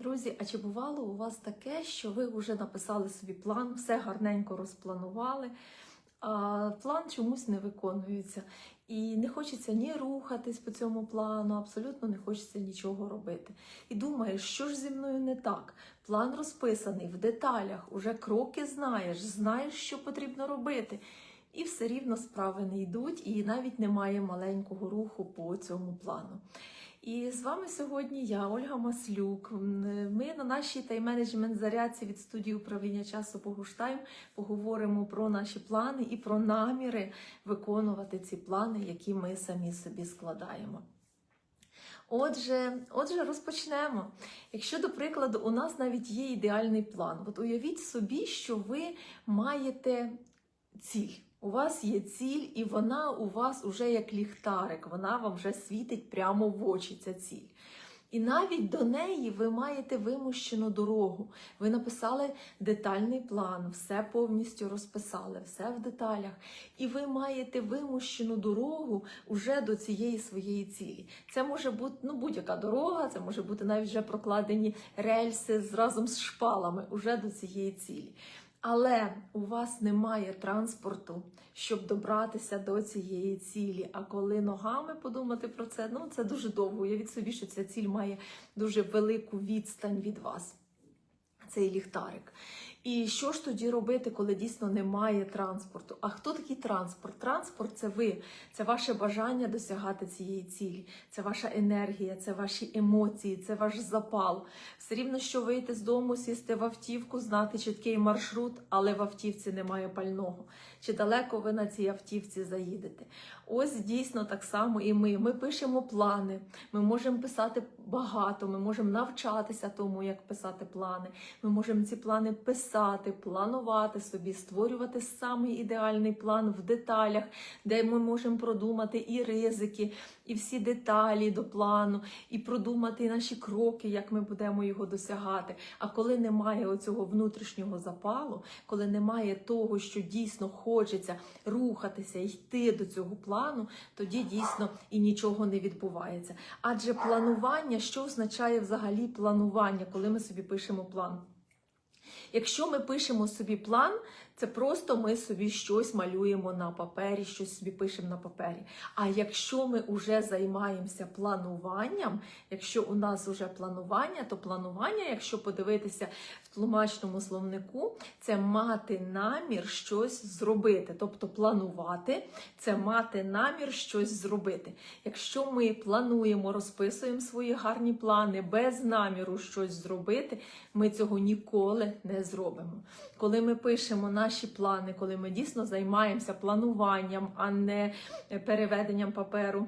Друзі, а чи бувало у вас таке, що ви вже написали собі план, все гарненько розпланували, а план чомусь не виконується. І не хочеться ні рухатись по цьому плану, абсолютно не хочеться нічого робити. І думаєш, що ж зі мною не так? План розписаний в деталях, уже кроки знаєш, знаєш, що потрібно робити. І все рівно справи не йдуть, і навіть немає маленького руху по цьому плану. І з вами сьогодні я, Ольга Маслюк. Ми на нашій тайм-менеджмент зарядці від студії управління часу Богуштайм поговоримо про наші плани і про наміри виконувати ці плани, які ми самі собі складаємо. Отже, отже, розпочнемо. Якщо, до прикладу, у нас навіть є ідеальний план, от уявіть собі, що ви маєте ціль. У вас є ціль, і вона у вас уже як ліхтарик, вона вам вже світить прямо в очі ця ціль. І навіть до неї ви маєте вимущену дорогу. Ви написали детальний план, все повністю розписали, все в деталях. І ви маєте вимущену дорогу уже до цієї своєї цілі. Це може бути ну, будь-яка дорога, це може бути навіть вже прокладені рельси з- разом з шпалами уже до цієї цілі. Але у вас немає транспорту, щоб добратися до цієї цілі. А коли ногами подумати про це, ну це дуже довго. Уявіть собі, що ця ціль має дуже велику відстань від вас. Цей ліхтарик. І що ж тоді робити, коли дійсно немає транспорту? А хто такий транспорт? Транспорт це ви, це ваше бажання досягати цієї цілі, це ваша енергія, це ваші емоції, це ваш запал. Все рівно, що вийти з дому, сісти в автівку, знати чіткий маршрут, але в автівці немає пального. Чи далеко ви на цій автівці заїдете? Ось дійсно так само і ми. Ми пишемо плани, ми можемо писати багато, ми можемо навчатися тому, як писати плани. Ми можемо ці плани писати, планувати собі, створювати самий ідеальний план в деталях, де ми можемо продумати і ризики, і всі деталі до плану, і продумати наші кроки, як ми будемо його досягати. А коли немає оцього внутрішнього запалу, коли немає того, що дійсно хочеться рухатися, йти до цього плану, тоді дійсно і нічого не відбувається. Адже планування, що означає взагалі планування, коли ми собі пишемо план? Якщо ми пишемо собі план, це просто ми собі щось малюємо на папері, щось собі пишемо на папері. А якщо ми вже займаємося плануванням, якщо у нас вже планування, то планування, якщо подивитися в тлумачному словнику, це мати намір щось зробити. Тобто планувати це мати намір щось зробити. Якщо ми плануємо, розписуємо свої гарні плани без наміру щось зробити, ми цього ніколи не зробимо. Коли ми пишемо наші плани, коли ми дійсно займаємося плануванням, а не переведенням паперу.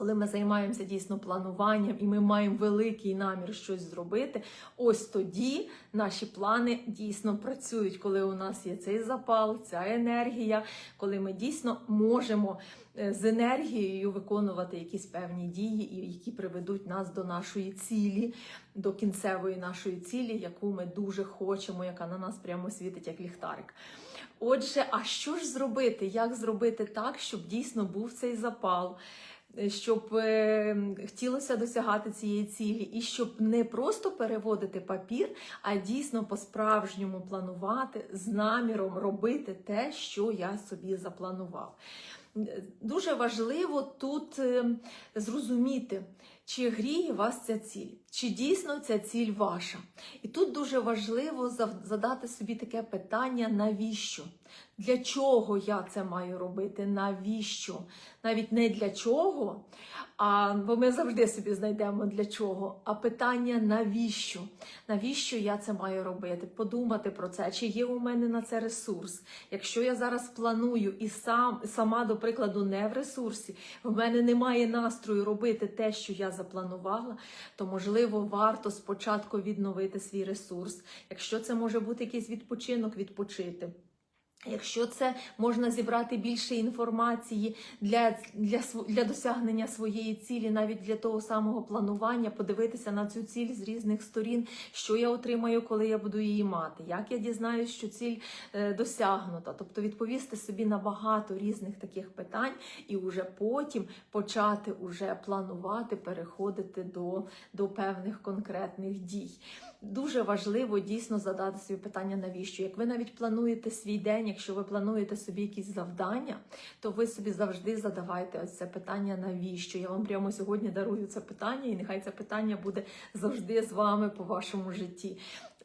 Коли ми займаємося дійсно плануванням і ми маємо великий намір щось зробити, ось тоді наші плани дійсно працюють, коли у нас є цей запал, ця енергія, коли ми дійсно можемо е, з енергією виконувати якісь певні дії, які приведуть нас до нашої цілі, до кінцевої нашої цілі, яку ми дуже хочемо, яка на нас прямо світить як ліхтарик. Отже, а що ж зробити? Як зробити так, щоб дійсно був цей запал? Щоб е, хотілося досягати цієї цілі, і щоб не просто переводити папір, а дійсно по-справжньому планувати з наміром робити те, що я собі запланував. Дуже важливо тут е, зрозуміти, чи гріє вас ця ціль, чи дійсно ця ціль ваша. І тут дуже важливо задати собі таке питання: навіщо? Для чого я це маю робити? Навіщо? Навіть не для чого, а, бо ми завжди собі знайдемо для чого. А питання навіщо? Навіщо я це маю робити? Подумати про це, чи є у мене на це ресурс. Якщо я зараз планую і сам сама, до прикладу, не в ресурсі, в мене немає настрою робити те, що я запланувала, то можливо варто спочатку відновити свій ресурс. Якщо це може бути якийсь відпочинок, відпочити. Якщо це можна зібрати більше інформації для, для, для досягнення своєї цілі, навіть для того самого планування, подивитися на цю ціль з різних сторін, що я отримаю, коли я буду її мати, як я дізнаюсь, що ціль е, досягнута, тобто відповісти собі на багато різних таких питань, і вже потім почати уже планувати, переходити до, до певних конкретних дій. Дуже важливо дійсно задати собі питання, навіщо. Як ви навіть плануєте свій день, якщо ви плануєте собі якісь завдання, то ви собі завжди задавайте ось це питання, навіщо. Я вам прямо сьогодні дарую це питання, і нехай це питання буде завжди з вами по вашому житті.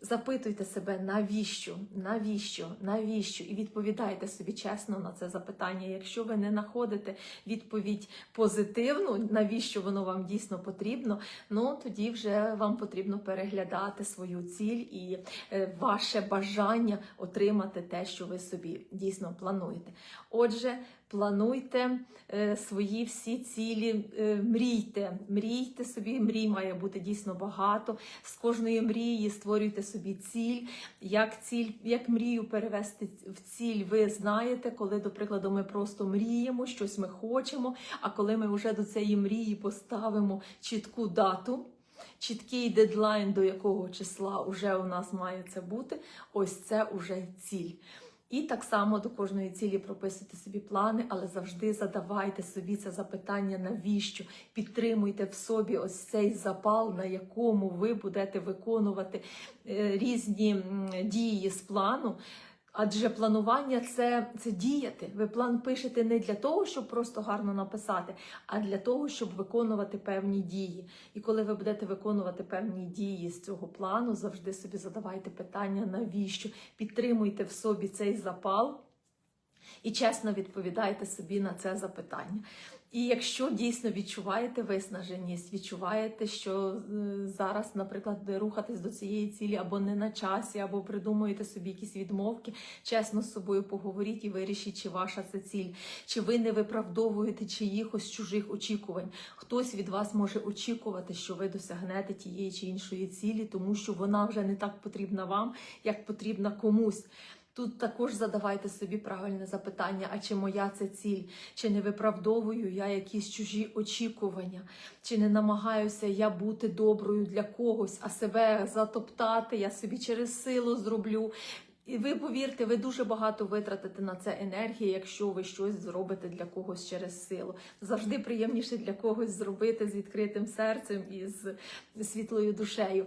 Запитуйте себе, навіщо, навіщо, навіщо, і відповідайте собі чесно на це запитання. Якщо ви не знаходите відповідь позитивну, навіщо воно вам дійсно потрібно, ну тоді вже вам потрібно переглядати свою ціль і е, ваше бажання отримати те, що ви собі дійсно плануєте. Отже, плануйте е, свої всі цілі, е, мрійте, мрійте собі, мрій має бути дійсно багато. З кожної мрії створюйте собі ціль. Як ціль, як мрію перевести в ціль, ви знаєте, коли, до прикладу, ми просто мріємо, щось ми хочемо. А коли ми вже до цієї мрії поставимо чітку дату. Чіткий дедлайн, до якого числа вже у нас має це бути, ось це уже ціль. І так само до кожної цілі прописуйте собі плани, але завжди задавайте собі це запитання, навіщо підтримуйте в собі ось цей запал, на якому ви будете виконувати е, різні дії з плану. Адже планування це, це діяти. Ви план пишете не для того, щоб просто гарно написати, а для того, щоб виконувати певні дії. І коли ви будете виконувати певні дії з цього плану, завжди собі задавайте питання, навіщо підтримуйте в собі цей запал і чесно відповідайте собі на це запитання. І якщо дійсно відчуваєте виснаженість, відчуваєте, що е, зараз, наприклад, рухатись до цієї цілі або не на часі, або придумуєте собі якісь відмовки, чесно з собою поговоріть і вирішіть, чи ваша це ціль, чи ви не виправдовуєте чиїхось чужих очікувань. Хтось від вас може очікувати, що ви досягнете тієї чи іншої цілі, тому що вона вже не так потрібна вам, як потрібна комусь. Тут також задавайте собі правильне запитання: а чи моя це ціль? Чи не виправдовую я якісь чужі очікування? Чи не намагаюся я бути доброю для когось, а себе затоптати? Я собі через силу зроблю. І ви повірте, ви дуже багато витратите на це енергії, якщо ви щось зробите для когось через силу. Завжди приємніше для когось зробити з відкритим серцем і з світлою душею.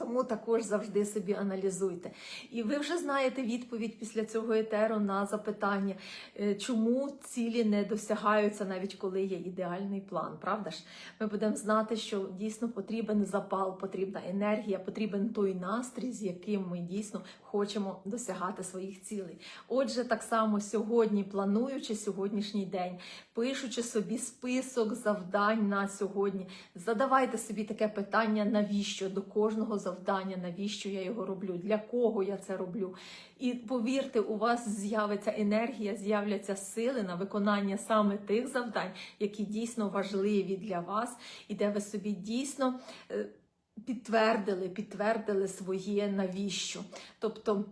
Тому також завжди собі аналізуйте. І ви вже знаєте відповідь після цього етеру на запитання, е, чому цілі не досягаються, навіть коли є ідеальний план. Правда ж? Ми будемо знати, що дійсно потрібен запал, потрібна енергія, потрібен той настрій, з яким ми дійсно хочемо досягати своїх цілей. Отже, так само сьогодні, плануючи сьогоднішній день, пишучи собі список завдань на сьогодні, задавайте собі таке питання, навіщо до кожного завдання, навіщо я його роблю, для кого я це роблю. І повірте, у вас з'явиться енергія, з'являться сили на виконання саме тих завдань, які дійсно важливі для вас, і де ви собі дійсно е, підтвердили, підтвердили своє навіщо. Тобто.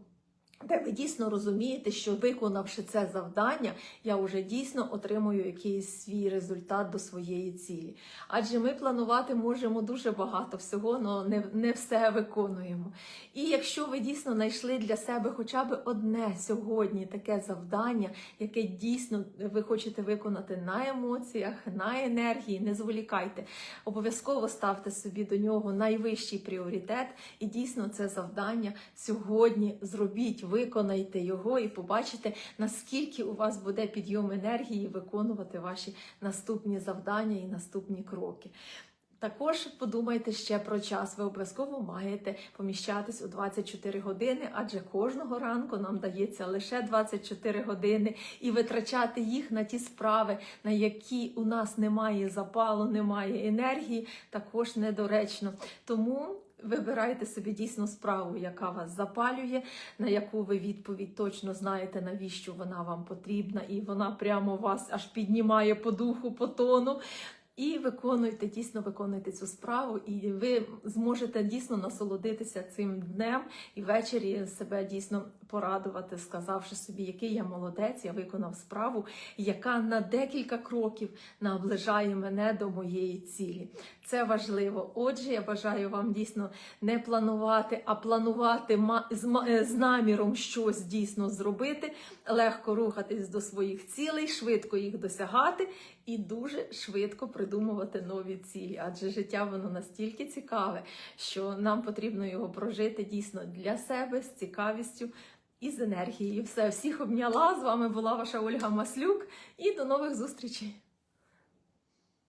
Де ви дійсно розумієте, що виконавши це завдання, я вже дійсно отримую якийсь свій результат до своєї цілі. Адже ми планувати можемо дуже багато всього, але не, не все виконуємо. І якщо ви дійсно знайшли для себе хоча б одне сьогодні таке завдання, яке дійсно ви хочете виконати на емоціях, на енергії, не зволікайте. Обов'язково ставте собі до нього найвищий пріоритет, і дійсно це завдання сьогодні зробіть виконайте його і побачите, наскільки у вас буде підйом енергії виконувати ваші наступні завдання і наступні кроки. Також подумайте ще про час. Ви обов'язково маєте поміщатись у 24 години, адже кожного ранку нам дається лише 24 години, і витрачати їх на ті справи, на які у нас немає запалу, немає енергії, також недоречно. Тому. Вибирайте собі дійсно справу, яка вас запалює, на яку ви відповідь точно знаєте, навіщо вона вам потрібна, і вона прямо вас аж піднімає по духу, по тону. І виконуйте, дійсно виконуйте цю справу, і ви зможете дійсно насолодитися цим днем і ввечері себе дійсно порадувати, сказавши собі, який я молодець, я виконав справу, яка на декілька кроків наближає мене до моєї цілі. Це важливо. Отже, я бажаю вам дійсно не планувати, а планувати е, з наміром щось дійсно зробити, легко рухатись до своїх цілей, швидко їх досягати і дуже швидко придумувати нові цілі. Адже життя воно настільки цікаве, що нам потрібно його прожити дійсно для себе з цікавістю. І з енергією. Все, всіх обняла. З вами була ваша Ольга Маслюк. І до нових зустрічей!